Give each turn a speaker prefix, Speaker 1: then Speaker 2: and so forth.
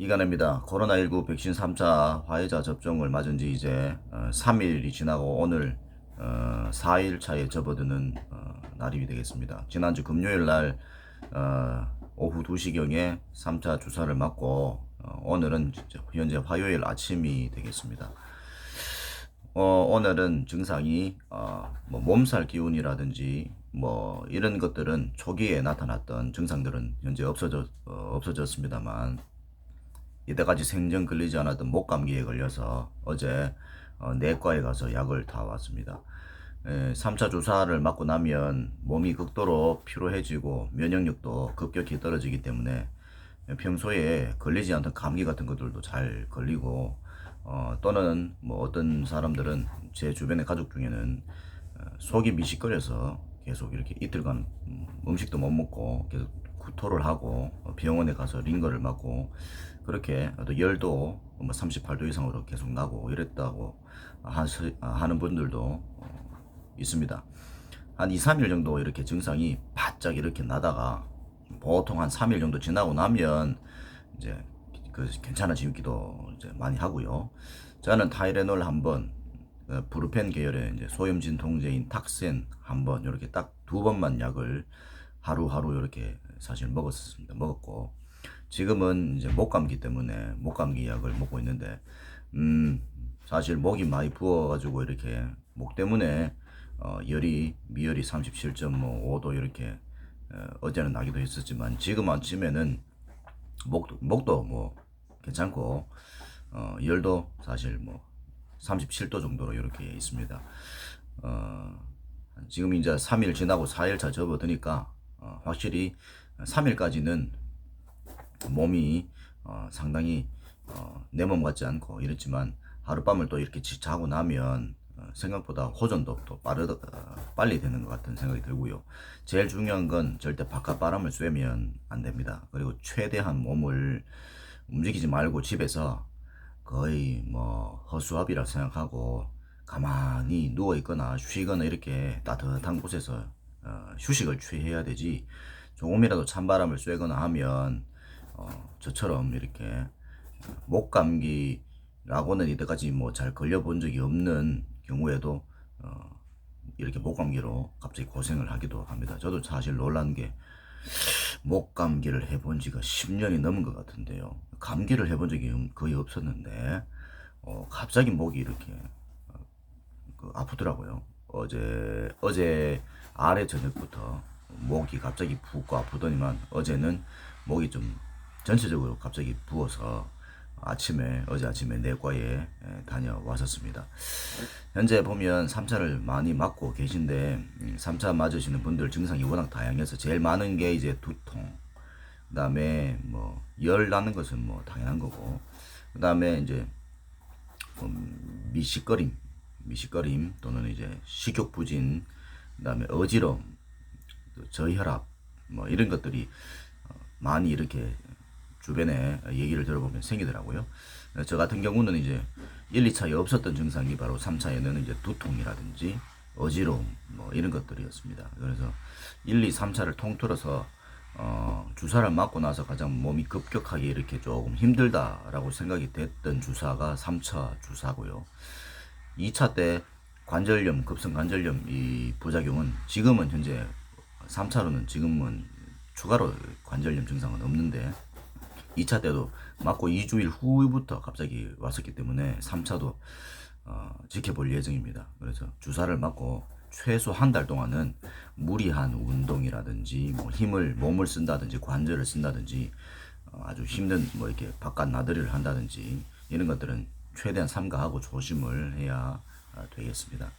Speaker 1: 이간입니다. 코로나19 백신 3차 화이자 접종을 맞은 지 이제 어, 3일이 지나고 오늘 어, 4일 차에 접어드는 어, 날이 되겠습니다. 지난주 금요일 날 어, 오후 2시경에 3차 주사를 맞고 어, 오늘은 현재 화요일 아침이 되겠습니다. 어, 오늘은 증상이 어, 뭐 몸살 기운이라든지 뭐 이런 것들은 초기에 나타났던 증상들은 현재 없어졌 어, 없어졌습니다만 이때까지 생전 걸리지 않았던 목감기에 걸려서 어제 어, 내과에 가서 약을 다 왔습니다. 에, 3차 주사를 맞고 나면 몸이 극도로 피로해지고 면역력도 급격히 떨어지기 때문에 평소에 걸리지 않던 감기 같은 것들도 잘 걸리고 어, 또는 뭐 어떤 사람들은 제 주변의 가족 중에는 어, 속이 미식거려서 계속 이렇게 이틀간 음, 음식도 못 먹고 계속 구토를 하고 어, 병원에 가서 링거를 맞고 그렇게 또 열도 뭐 38도 이상으로 계속 나고 이랬다고 하는 분들도 어, 있습니다. 한 2, 3일 정도 이렇게 증상이 바짝 이렇게 나다가 보통 한 3일 정도 지나고 나면 이제 그 괜찮아지기도 이제 많이 하고요. 저는 타이레놀 한 번, 어, 브루펜 계열의 이제 소염 진 통제인 탁센 한 번, 이렇게 딱 두 번만 약을 하루하루 이렇게 사실 먹었습니다. 먹었고, 지금은 이제 목감기 때문에 목감기 약을 먹고 있는데, 음, 사실 목이 많이 부어가지고 이렇게 목 때문에 어, 열이, 미열이 37.5도 이렇게 어, 어제는 나기도 했었지만, 지금 아침에는 목도, 목도 뭐 괜찮고 어, 열도 사실 뭐 37도 정도로 이렇게 있습니다. 어, 지금 이제 3일 지나고 4일 차 접어드니까 어, 확실히 3일까지는 몸이 어, 상당히 어, 내 몸 같지 않고 이랬지만 하룻밤을 또 이렇게 지- 자고 나면 어, 생각보다 호전도 또 빠르 어, 빨리 되는 것 같은 생각이 들고요. 제일 중요한 건 절대 바깥 바람을 쐬면 안 됩니다. 그리고 최대한 몸을 움직이지 말고 집에서 거의 뭐 허수아비라 생각하고 가만히 누워 있거나 쉬거나 이렇게 따뜻한 곳에서 어, 휴식을 취해야 되지 조금이라도 찬바람을 쐬거나 하면 어, 저처럼 이렇게 목 감기라고는 이때까지 뭐 잘 걸려본 적이 없는 경우에도 어, 이렇게 목 감기로 갑자기 고생을 하기도 합니다. 저도 사실 놀란 게 목 감기를 해본 지가 10년이 넘은 것 같은데요. 감기를 해본 적이 거의 없었는데 어, 갑자기 목이 이렇게 어, 그 아프더라고요. 어제 어제 아래 저녁부터 목이 갑자기 붓고 아프더니만 어제는 목이 좀 전체적으로 갑자기 부어서 아침에 어제 아침에 내과에 에, 다녀왔었습니다. 현재 보면 3차를 많이 맞고 계신데 3차 맞으시는 분들 증상이 워낙 다양해서 제일 많은 게 이제 두통, 그다음에 뭐 열 나는 것은 뭐 당연한 거고, 그다음에 이제 음, 미식거림, 미식거림 또는 이제 식욕 부진, 그다음에 어지러움, 또 저혈압 뭐 이런 것들이 어, 많이 이렇게 주변에 얘기를 들어보면 생기더라고요. 저 같은 경우는 이제 1, 2차에 없었던 증상이 바로 3차에는 이제 두통이라든지 어지러움 뭐 이런 것들이었습니다. 그래서 1, 2, 3차를 통틀어서 어, 주사를 맞고 나서 가장 몸이 급격하게 이렇게 조금 힘들다라고 생각이 됐던 주사가 3차 주사고요. 2차 때 관절염, 급성 관절염 이 부작용은 지금은 현재 3차로는 지금은 추가로 관절염 증상은 없는데 2차 때도 맞고 2주일 후부터 갑자기 왔었기 때문에 3차도 어, 지켜볼 예정입니다. 그래서 주사를 맞고 최소 한 달 동안은 무리한 운동이라든지 뭐 힘을 몸을 쓴다든지 관절을 쓴다든지 어, 아주 힘든 뭐 이렇게 바깥 나들이를 한다든지 이런 것들은 최대한 삼가하고 조심을 해야 어, 되겠습니다.